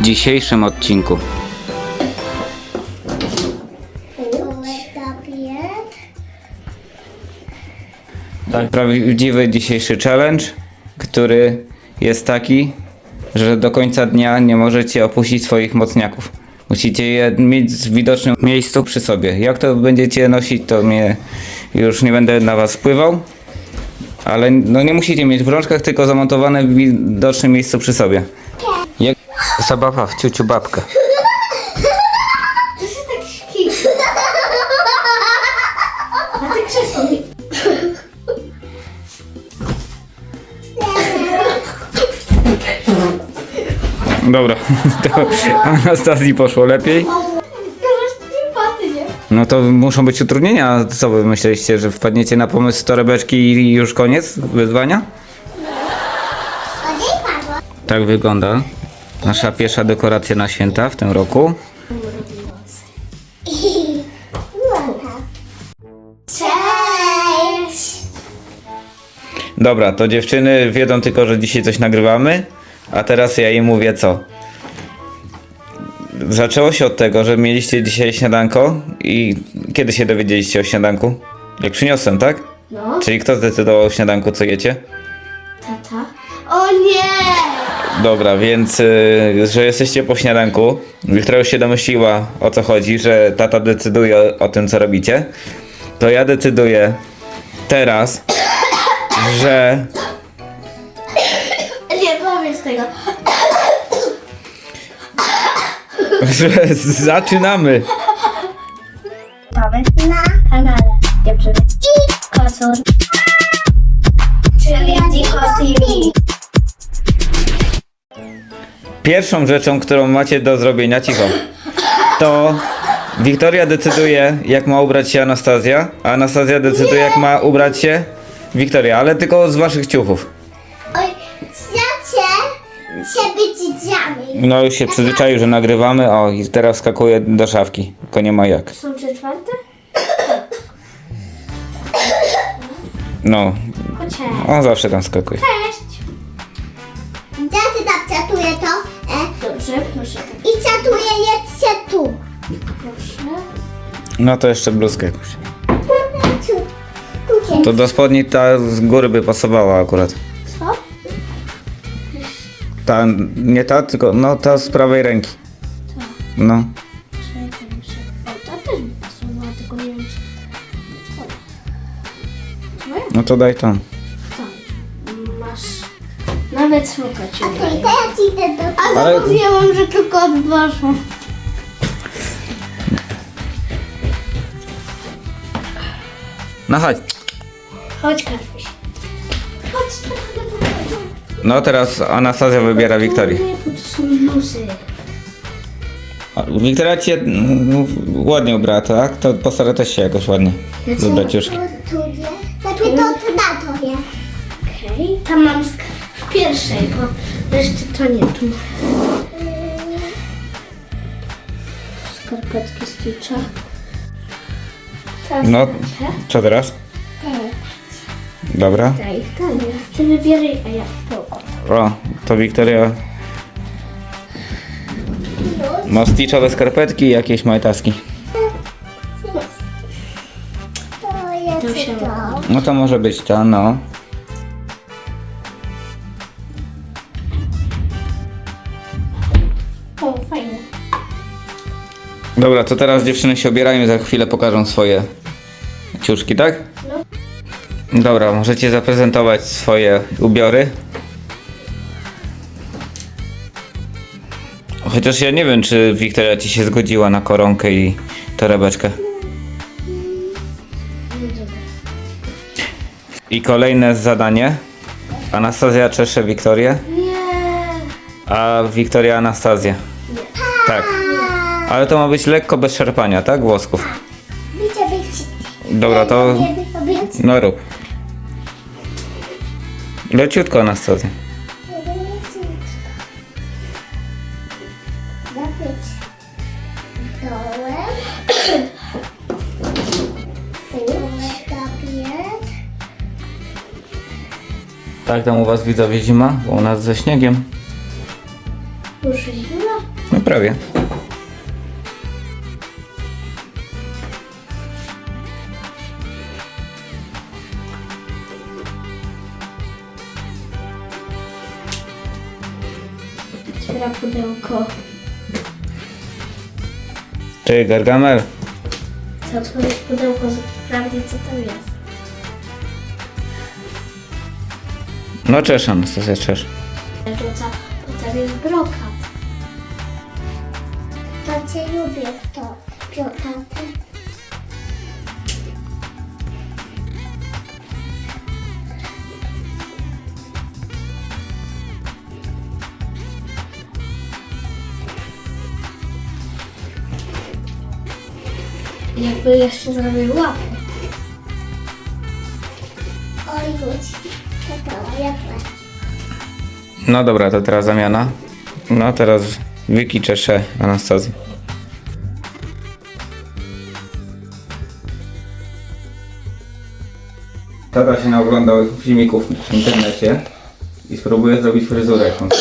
dzisiejszym odcinku. Tak, prawdziwy dzisiejszy challenge, który jest taki, że do końca dnia nie możecie opuścić swoich mocniaków. Musicie je mieć w widocznym miejscu przy sobie. Jak to będziecie nosić, to mnie już nie będę na was wpływał. Ale no nie musicie mieć w rączkach, tylko zamontowane w widocznym miejscu przy sobie. Zabawa w ciuciu babkę. Się tak ty krzesło mi. Dobra, to Anastazji poszło lepiej. No to muszą być utrudnienia. Co wy myśleliście, że wpadniecie na pomysł torebeczki i już koniec wyzwania? Tak wygląda nasza pierwsza dekoracja na święta w tym roku. Cześć! Dobra, to dziewczyny wiedzą tylko, że dzisiaj coś nagrywamy, a teraz ja im mówię co. Zaczęło się od tego, że mieliście dzisiaj śniadanko i kiedy się dowiedzieliście o śniadanku? Jak przyniosłem, tak? No, Czyli kto zdecydował o śniadanku, co jecie? tata. O nie! Dobra, więc y, że jesteście po śniadanku. Wiktoria już się domyśliła o co chodzi, że tata decyduje o, o tym, co robicie. To ja decyduję teraz, że Nie powiedz tego. że zaczynamy. Pierwszą rzeczą, którą macie do zrobienia, cicho, to Wiktoria decyduje, jak ma ubrać się Anastazja, a Anastazja decyduje, jak ma ubrać się Wiktoria, ale tylko z waszych ciuchów. Oj, chcecie się być dziami. No już się przyzwyczaił, że nagrywamy, o i teraz skakuje do szafki, tylko nie ma jak. Są trzy czwarte? No, on zawsze tam skakuje. No to jeszcze bluzkę jakąś. To do spodni ta z góry by pasowała akurat. Co? Ta, nie ta, tylko no ta z prawej ręki. No. Czekaj, muszę. O, ta też mi pasowała, tylko nie wiem czy... No to daj tam. Masz... Nawet smoka ci Okej, ci idę do... A Ale- zapomniałam, że tylko odważę. No chodź. Chodź, Karpiś. Chodź, tak, No teraz Anastazja wybiera Wiktorię. Nie, bo to są. A, Wiktoria cię mm, ładnie ubrała, tak? To postaraj też się jakoś ładnie wybrać już. Tu, tu nie. Lepiej to tu na to nie. Okej. Tam mam sk- w pierwszej, bo reszty to nie tu. Skarpetki z Twitcha. No, co teraz? Dobra. Daj. Ty wybieraj, a ja to. O, to Wiktoria ma stitchowe skarpetki i jakieś majtaski. To jest To się to. No to może być ta, no. Dobra, to teraz dziewczyny się ubierają i za chwilę pokażą swoje ciuszki, tak? Dobra, możecie zaprezentować swoje ubiory. Chociaż ja nie wiem, czy Wiktoria ci się zgodziła na koronkę i torebeczkę. I kolejne zadanie. Anastazja czesze Wiktorię, Nie. a Wiktoria Anastazję. Tak. Ale to ma być lekko bez szarpania, tak? Włosków. Dobra, to no rób. Leciutko dołem. Tapiet. Tak tam u was widzowie zima, bo u nas ze śniegiem. Już zima? No prawie. Otwiera pudełko. Ty, Gargamel. Chcę otworzyć pudełko, sprawdzić co tam jest. No czesz, Anastazja, czesz. Rzuca, bo tam jest brokat. To cię lubię to. Piątatę. Jakby jeszcze zrobił łapę. Oj, wróć. To to, jak. No dobra, to teraz zamiana. No teraz Wiki czesze Anastazję. Tata się naoglądał filmików w internecie i spróbuję zrobić fryzurę jakąś.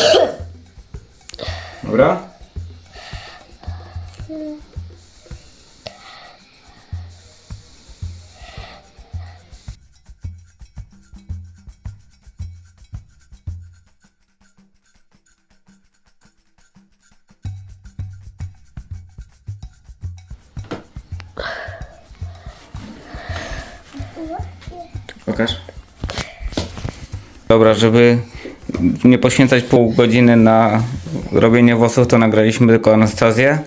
Dobra? Dobra, żeby nie poświęcać pół godziny na robienie włosów, to nagraliśmy tylko Anastazję.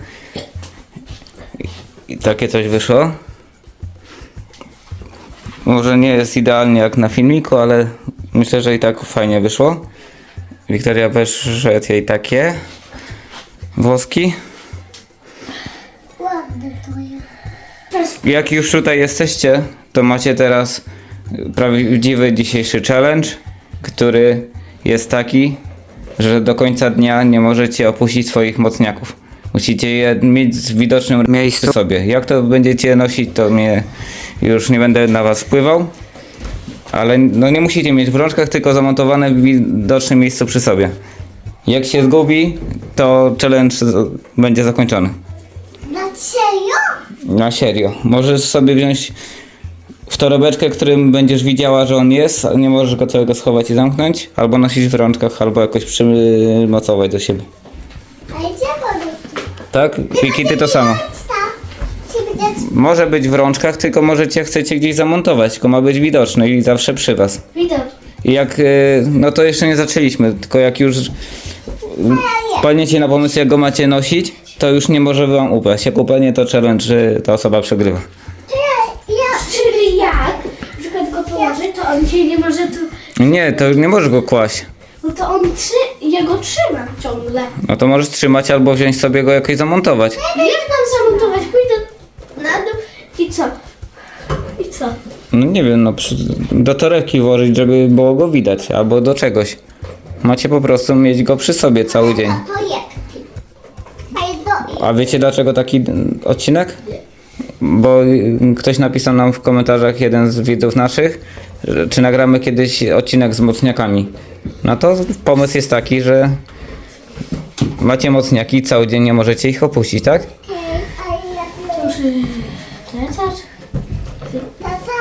I takie coś wyszło. Może nie jest idealnie jak na filmiku, ale myślę, że i tak fajnie wyszło. Wiktoria wyszedł jej takie włoski. Ładne to jest. Jak już tutaj jesteście, to macie teraz prawdziwy dzisiejszy challenge, który jest taki, że do końca dnia nie możecie opuścić swoich mocniaków. Musicie je mieć w widocznym miejscu przy sobie. Jak to będziecie nosić, to mnie już nie będę na was wpływał. Ale no nie musicie mieć w rączkach, tylko zamontowane w widocznym miejscu przy sobie. Jak się zgubi, to challenge będzie zakończony. Na serio? Na serio. Możesz sobie wziąć torebeczkę, którym będziesz widziała, że on jest, a nie możesz go całego schować i zamknąć, albo nosić w rączkach, albo jakoś przymocować do siebie. Tak? Wiki, ty to samo. Może być w rączkach, tylko możecie, chcecie gdzieś zamontować, tylko ma być widoczny i zawsze przy was. Widać. I jak, y, no to jeszcze nie zaczęliśmy, tylko jak już palniecie na pomysł, jak go macie nosić, to już nie może wam upaść. Jak upadnie, to challenge, ta osoba przegrywa. On cię nie może tu... Nie, to nie możesz go kłaść. No to on trzy... Ja go trzymam ciągle. No to możesz trzymać albo wziąć sobie go jakoś zamontować. Jak tam zamontować? Pójdę na dół i co? I co? No nie wiem, no przy, do torebki włożyć, żeby było go widać, albo do czegoś. Macie po prostu mieć go przy sobie cały dzień. to. A do... A wiecie dlaczego taki mm, odcinek? Bo y, ktoś napisał nam w komentarzach, jeden z widzów naszych, czy nagramy kiedyś odcinek z mocniakami. No to pomysł jest taki, że macie mocniaki i cały dzień nie możecie ich opuścić, tak? Okej, a ja... Może plecacz? Tata,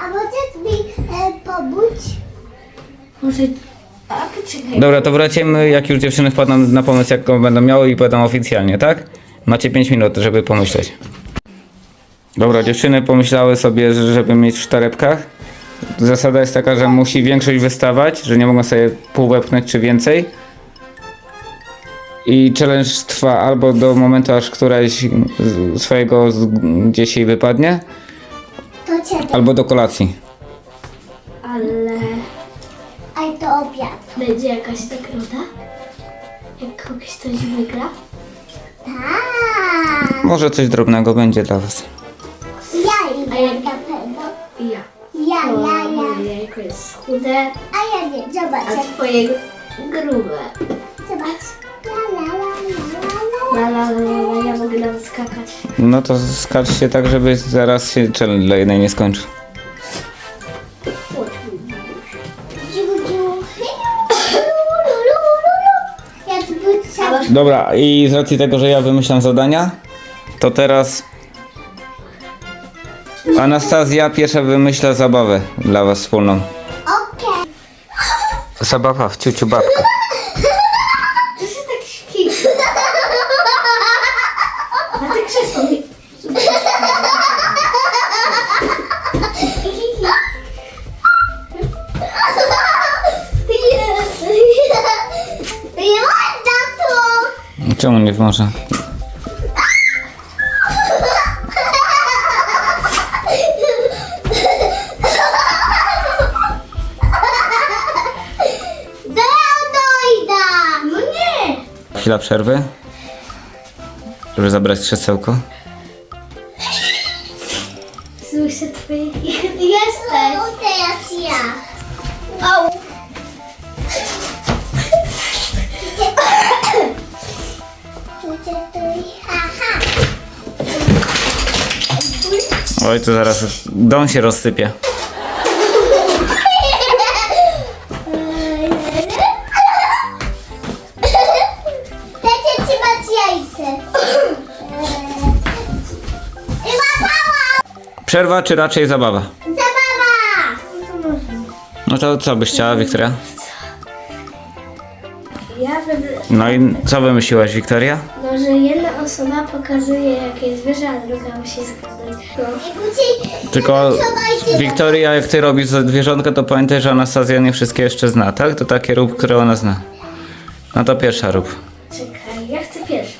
a możesz mi e, pomóc? Może... A poczekaj. Dobra, to wracimy, jak już dziewczyny wpadną na pomysł, jak go będą miały i powiedzą oficjalnie, tak? Macie 5 minut, żeby pomyśleć. Dobra, dziewczyny pomyślały sobie, że- żeby mieć w torebkach. Zasada jest taka, że musi większość wystawać, że nie mogą sobie pół wepchnąć czy więcej. I challenge trwa albo do momentu, aż któraś z- swojego z- gdzieś jej wypadnie, To ciebie. albo do kolacji. Ale... A to obiad. Będzie jakaś nagroda? Jak kogoś coś wygra? Tak. Może coś drobnego będzie dla was. Ja idę A jak- na pewno. I ja. Ja, ja, ja. moje jajko jest chude, A ja nie, a zobacz. twoje grube. Zobacz. La, la, la, la, la, la. La la la la, ja mogę nawet skakać. No to skacz się tak, żeby zaraz się challenge dla jednej nie skończył. Chodź, mój Dziu, dziu. Lu, lu, lu, lu. Ja tu A masz Dobra, i z racji tego, że ja wymyślam zadania, to teraz Anastazja pierwsza wymyśla zabawę dla was wspólną. Okej. Zabawa w ciuciu babkę. To się tak śpi. Na te krzesło. Nie można tu. Czemu nie może? Przerwy, żeby zabrać krzesełko. Słyszę twoje... Jesteś. No teraz ja. Au! Tu? Haha. Oj, to zaraz dom się rozsypie. Przerwa czy raczej zabawa? Zabawa. No to co byś chciała, Wiktoria? Ja bym... No i co wymyśliłaś, Wiktoria? No, że jedna osoba pokazuje jakie zwierzę, a druga musi zgadnąć. No. Tylko Wiktoria, jak ty robisz zwierzątko, to pamiętaj, że Anastazja nie wszystkie jeszcze zna, tak? To takie rób, które ona zna. No to pierwsza rób. Czekaj, ja chcę pierwszy.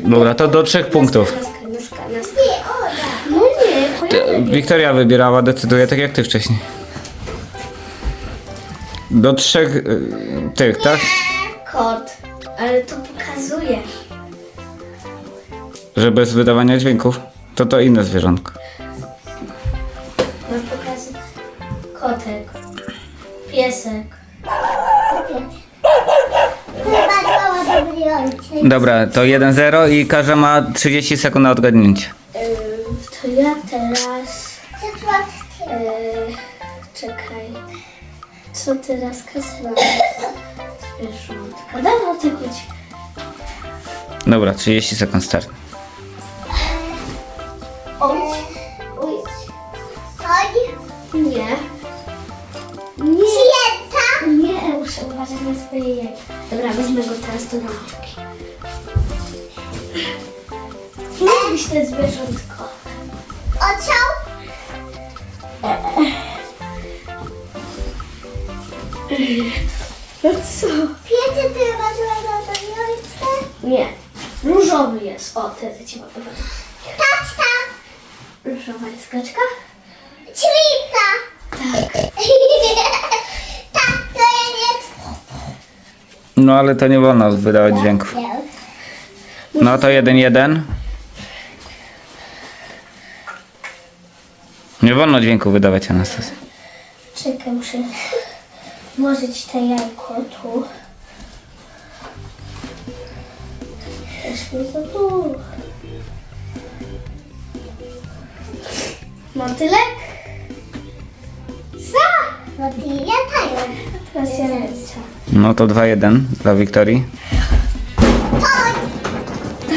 Dobra, to do trzech punktów. Naska, naska, naska. Ty, Ola. No nie, Ty, pojawia Wiktoria wybierała, decyduje tak jak ty wcześniej. Do trzech y, tych, tak? kot, ale to pokazuje. Że bez wydawania dźwięków. To to inne zwierzątko. No pokazuje. Kotek, piesek. Chyba mała dobry ojciec. Dobra, to 1-0 i każda ma 30 sekund na odgadnięcie. To ja teraz... Yy, czekaj. Co teraz kasra? Zwierzątka. Dawaj o ty chodź. Dobra, 30 sekund start. Oj. Oj. Chodź. Nie. Święta. Nie, muszę uważać na swoje jajka. Dobra, wezmę go teraz do rączki. Lubisz te zwierzątko. Oczą. No co? Wiecie, ty masz dobry ojciec. Nie. Różowy jest. O, tyle ci mogę powiedzieć. Taczka. Różowa jest kaczka? Ćwita. Tak. tak, to jest... No ale to nie wolno wydawać dźwięków. No to 1-1. Nie wolno dźwięku wydawać, Anastazja. Czekaj, muszę włożyć te jajko tu. Mi za tu. Motylek? Za! No ty latają. Teraz ja lecę. No to 2-1 dla Wiktorii.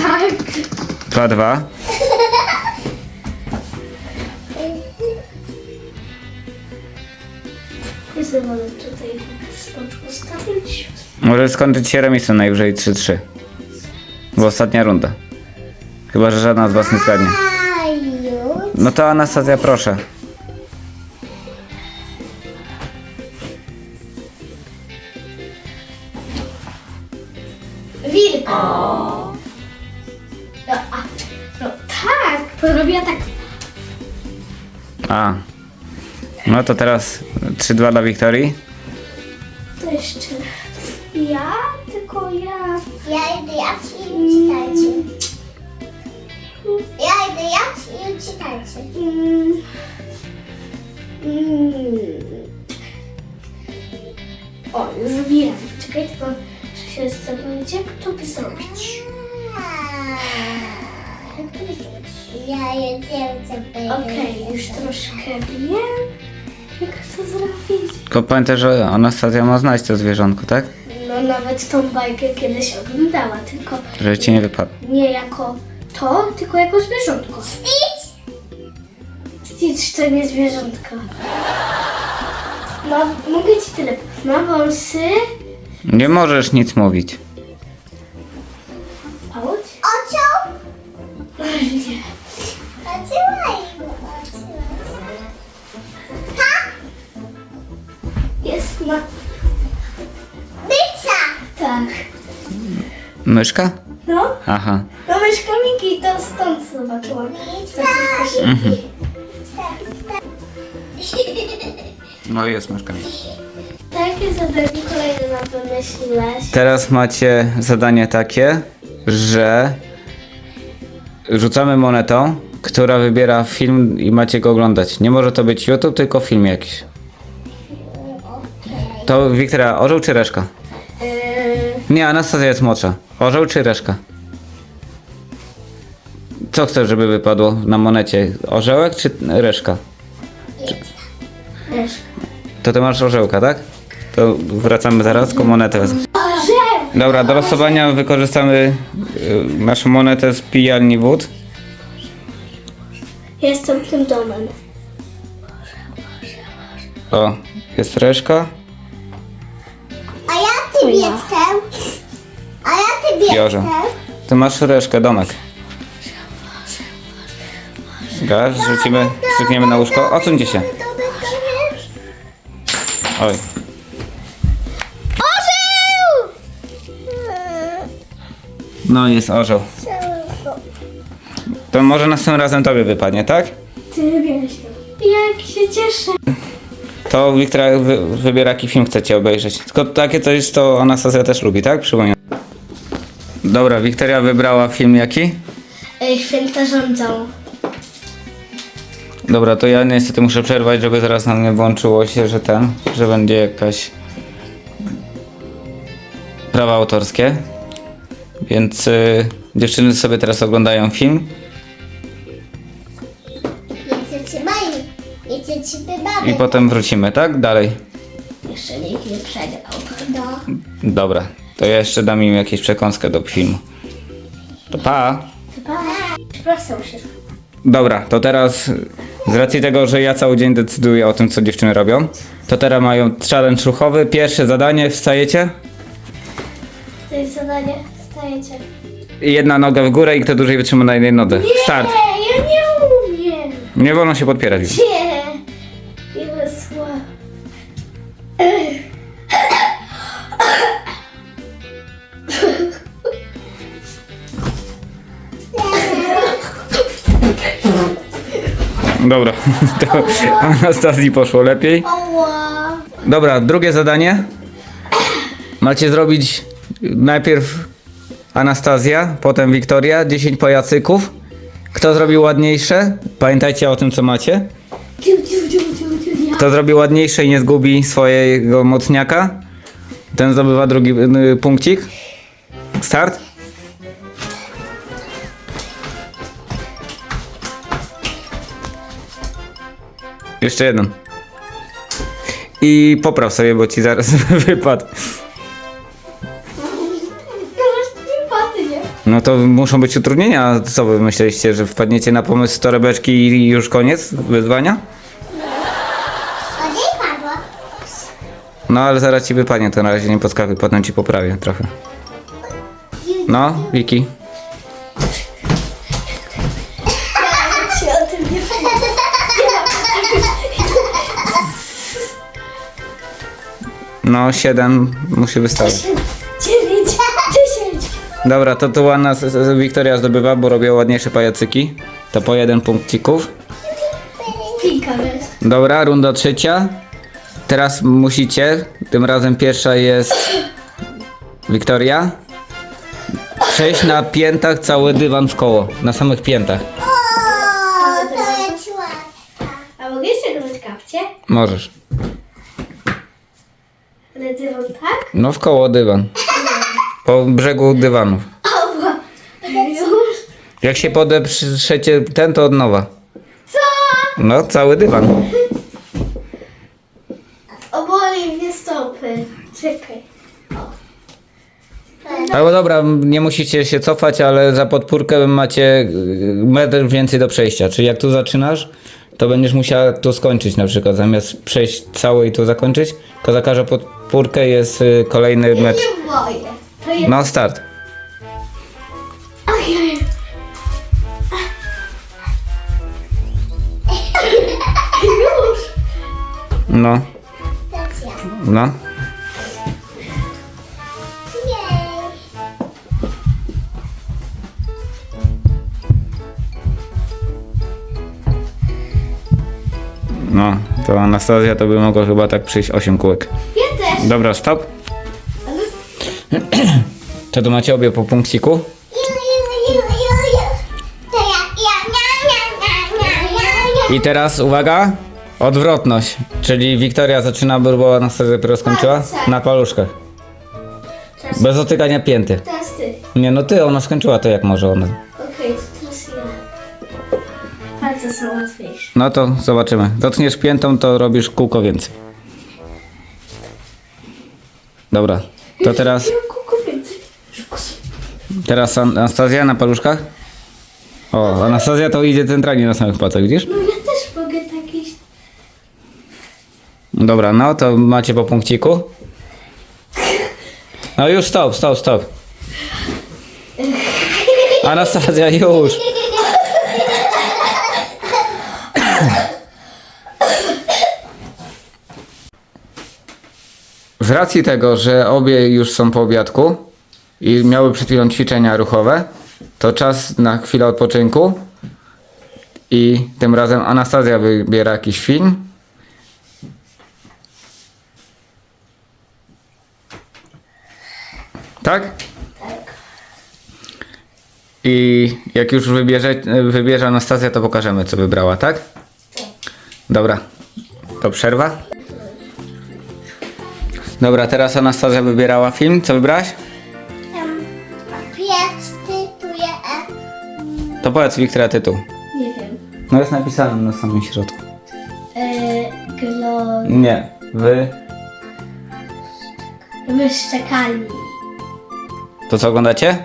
Tak. 2-2. Może skończyć się remisem najwyżej 3-3. Bo ostatnia runda. Chyba, że żadna z was nie zgadnie. No to Anastazja, proszę. Wilk! No, a, no tak, porobiła tak. A. No to teraz 3-2 dla Wiktorii. To jeszcze ja, tylko ja. Ja idę jadź i czytajcie. Ja idę jadź i czytajcie. Mm. Mm. O, już wiem. Czekaj, tylko muszę się zastanowić, jak to by zrobić. Jak to by zrobić? Ja jedziemy sobie. Okej, już troszkę wiem, jak to zrobić. Tylko pamiętaj, że Anastazja ma znać to zwierzątko, tak? No, nawet tą bajkę kiedyś oglądała, tylko Że ci nie wypadł. nie jako to, tylko jako zwierzątko. Idź. Stitch to nie zwierzątka. Ma, mogę ci tyle. Ma wąsy. Nie możesz nic mówić. Auć? Ocioł. Nie. Myszka? No, Aha. no myszka Miki, to stąd zobaczyłam. Step. No jest myszka. Jakie zadanie kolejne nam wymyśliłeś? Teraz macie zadanie takie, że rzucamy monetą, która wybiera film i macie go oglądać. Nie może to być YouTube, tylko film jakiś. To Wiktoria, orzeł czy reszka? Yy, Nie, Anastazja jest młodsza. Orzeł czy reszka? Co chcesz, żeby wypadło na monecie? Orzełek czy reszka? też. To ty masz orzełka, tak? To wracamy zaraz, tylko monetę. Orzeł! Dobra, do losowania wykorzystamy y, naszą monetę z pijalni wód. Jestem tym domem. O, jest reszka A ja ty To ja. jestem. Ja ty masz reszkę, domek. Gaz, rzucimy, strzykniemy na łóżko. Odsuńcie się. Oj. Orzeł! No jest orzeł. To może następnym razem tobie wypadnie, tak? Ty wiesz to. Jak się cieszę. To Wiktoria wy, wybiera jaki film chcecie obejrzeć. Tylko takie coś to Anastazja też lubi, tak? Przypominam. Dobra, Wiktoria wybrała film jaki? Ej, święta rządzą. Dobra, to ja niestety muszę przerwać, żeby zaraz na mnie włączyło się, że ten, że będzie jakaś prawa autorskie. Więc y, dziewczyny sobie teraz oglądają film. Ci. I potem wrócimy, tak? Dalej. Jeszcze nikt nie przegrał. Do. Dobra, to ja jeszcze dam im jakieś przekąskę do filmu. To pa! Przepraszam się. Dobra, to teraz z racji tego, że ja cały dzień decyduję o tym, co dziewczyny robią, to teraz mają challenge ruchowy. Pierwsze zadanie, wstajecie To jest zadanie. Stajecie. i jedna noga w górę i kto dłużej wytrzyma na jednej nodze. Start! Nie, ja nie umiem. Nie wolno się podpierać. Nie. Dobra, to Anastazji poszło lepiej. Dobra, drugie zadanie. Macie zrobić najpierw Anastazja, potem Wiktoria, 10 pajacyków. Kto zrobił ładniejsze? Pamiętajcie o tym, co macie. Kto zrobi ładniejsze i nie zgubi swojego mocniaka, ten zdobywa drugi y, punkcik. Start. Jeszcze jeden. I popraw sobie, bo ci zaraz wypadł. No to muszą być utrudnienia. Co wy myśleliście, że wpadniecie na pomysł torebeczki i już koniec wyzwania? No ale zaraz ci wypadnie, to na razie nie podskakuj, potem ci poprawię trochę. No, Wiki. No, 7 musi wystarczyć. Dziewięć, dziesięć. Dobra, to tu ładna Wiktoria zdobywa, bo robiła ładniejsze pajacyki. To po jeden punkcików. Kilka. Dobra, runda trzecia. Teraz musicie, tym razem pierwsza jest Wiktoria. Przejść na piętach cały dywan w koło, na samych piętach. O, to jest łatwe. A mogę jeszcze robić kapcie? Możesz. Ale dywan tak? No w koło dywan. Po brzegu dywanów. Jak się podeprzecie ten, to od nowa. Co? No, cały dywan. Oboli mnie stopy. Czekaj. Albo dobra, nie musicie się cofać, ale za podpórkę macie y, metr więcej do przejścia. Czyli jak tu zaczynasz, to będziesz musiała tu skończyć na przykład. Zamiast przejść cały i tu zakończyć, tylko za każdą podpórkę jest y, kolejny metr. Boję. To jest... No start. Ojej. Już. No, ja. no. To Anastazja to by mogła chyba tak przyjść 8 kółek. Ja też. Dobra, stop. To tu macie obie po punkciku. I teraz uwaga, odwrotność. Czyli Wiktoria zaczyna, bo Anastazja dopiero skończyła. Na paluszkach. Bez dotykania pięty. teraz ty. Nie no ty, ona skończyła to jak może ona. Są łatwiejsze. No to zobaczymy. Dotkniesz piętą, to robisz kółko więcej. Dobra, to teraz, kółko więcej. Teraz An- Anastazja na paluszkach. O, Anastazja to idzie centralnie na samych palcach, widzisz? No ja też mogę tak iść. Dobra, no to macie po punkciku. No już stop, stop, stop. Anastazja, już. Z racji tego, że obie już są po obiadku i miały przed chwilą ćwiczenia ruchowe, to czas na chwilę odpoczynku i tym razem Anastazja wybiera jakiś film. Tak? I jak już wybierze, wybierze Anastazja, to pokażemy, co wybrała, tak? Dobra. To przerwa. Dobra, teraz Anastazja wybierała film. Co wybrałaś? Em, Pies tytuje e. To powiedz Wiktoria tytuł. Nie wiem. No jest napisane na samym środku. Eee, glo... Nie. Wy. Wyszczekani. To co oglądacie?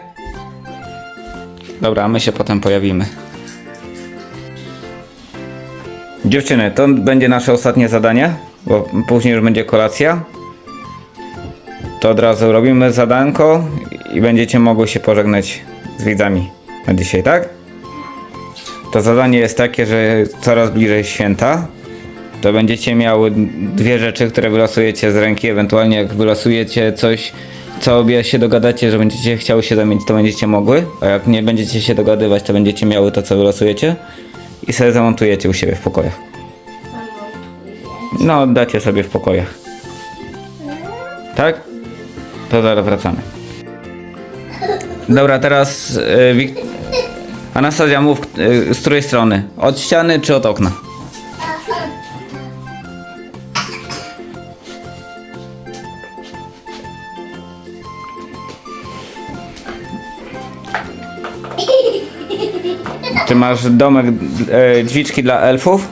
Dobra, my się potem pojawimy. Dziewczyny, to będzie nasze ostatnie zadanie, bo później już będzie kolacja. To od razu robimy zadanko i będziecie mogły się pożegnać z widzami na dzisiaj, tak? To zadanie jest takie, że coraz bliżej święta, to będziecie miały dwie rzeczy, które wylosujecie z ręki. Ewentualnie jak wylosujecie coś, co obie się dogadacie, że będziecie chciały się zamienić, to będziecie mogły. A jak nie będziecie się dogadywać, to będziecie miały to, co wylosujecie. I sobie zamontujecie u siebie w pokojach. No, dacie sobie w pokojach. Tak? To zaraz wracamy. Dobra, teraz y, Anastazja, mów, y, z której strony? Od ściany czy od okna? Ty masz domek, e, drzwiczki dla elfów,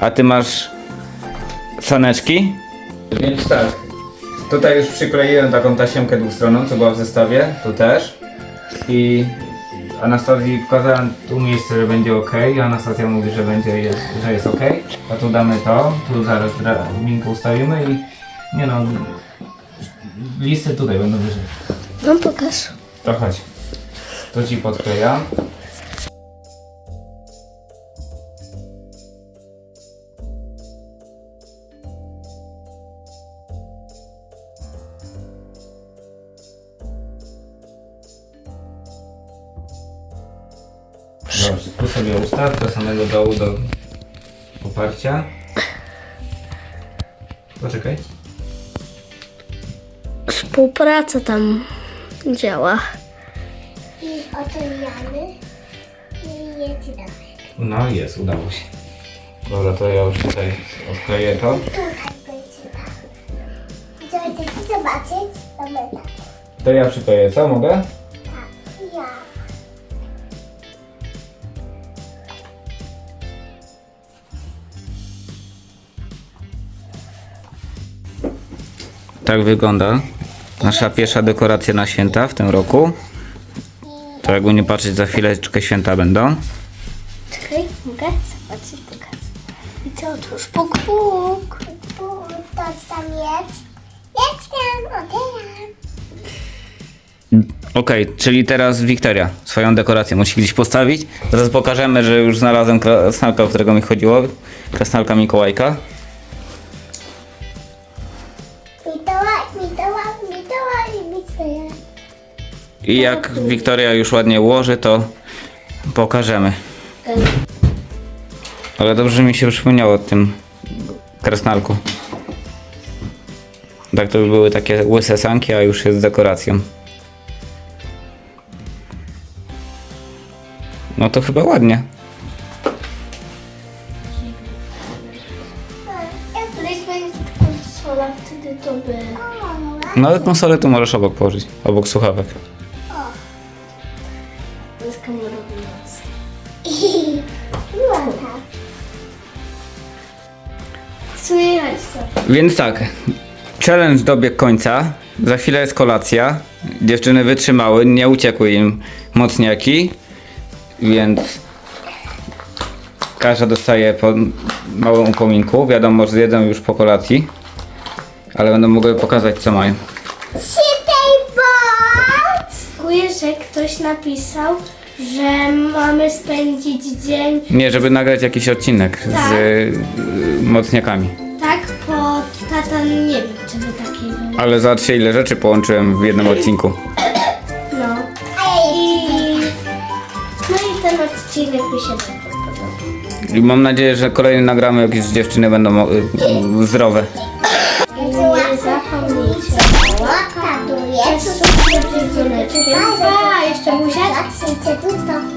a ty masz saneczki. Więc tak, tutaj już przykleiłem taką tasiemkę dwustronną, co była w zestawie, tu też. I Anastazji pokazałem tu miejsce, że będzie ok, Anastazja mówi, że będzie, jest, że jest ok. A tu damy to, tu zaraz minkę ustawimy i nie no, listy tutaj będą wyżej. No pokaż. To chodź. To ci podklejam. Samego dołu do oparcia. Poczekaj. Współpraca tam działa. I otwieramy. I jedzie dalej. No jest, udało się. Dobra, to ja już tutaj odkleję to. Tutaj będzie tak. Chcecie zobaczyć? To my tak. To ja przykleję, co mogę? Tak wygląda Nasza pierwsza dekoracja na święta w tym roku. To jakby nie patrzeć, za chwileczkę święta będą. Czekaj, mogę zobaczyć pokaz. I to otóż puk puk. To co tam jest? Jak tam otwieram? Okej, czyli teraz Wiktoria swoją dekorację musi gdzieś postawić. Zaraz pokażemy, że już znalazłem krasnalka, o którego mi chodziło. Krasnalka Mikołajka. I jak Wiktoria już ładnie ułoży, to pokażemy. Ale dobrze że mi się przypomniało o tym krasnalku. Tak to by były takie łyse sanki, a już jest dekoracją. No to chyba ładnie. No ale konsolę tu możesz obok położyć, obok słuchawek. Ładna. Słychać co? Więc tak, challenge dobiegł końca. Za chwilę jest kolacja. Dziewczyny wytrzymały, nie uciekły im mocniaki, więc każda dostaje po małym upominku. Wiadomo, że zjedzą już po kolacji, ale będą mogły pokazać co mają. Czytaj, bo... Czuję, że ktoś napisał, że mamy spędzić dzień Nie, żeby nagrać jakiś odcinek Tak. z y, mocniakami. tak, bo tata nie wiem, czy by taki był. Ale zobaczcie ile rzeczy połączyłem w jednym odcinku. No. I... No i ten odcinek mi się bardzo podobał. I mam nadzieję, że kolejny nagramy, jakieś dziewczyny będą y, zdrowe. Łapa tu jest. Subskrypcji z dzwoneczkiem. A, jeszcze buziaczki.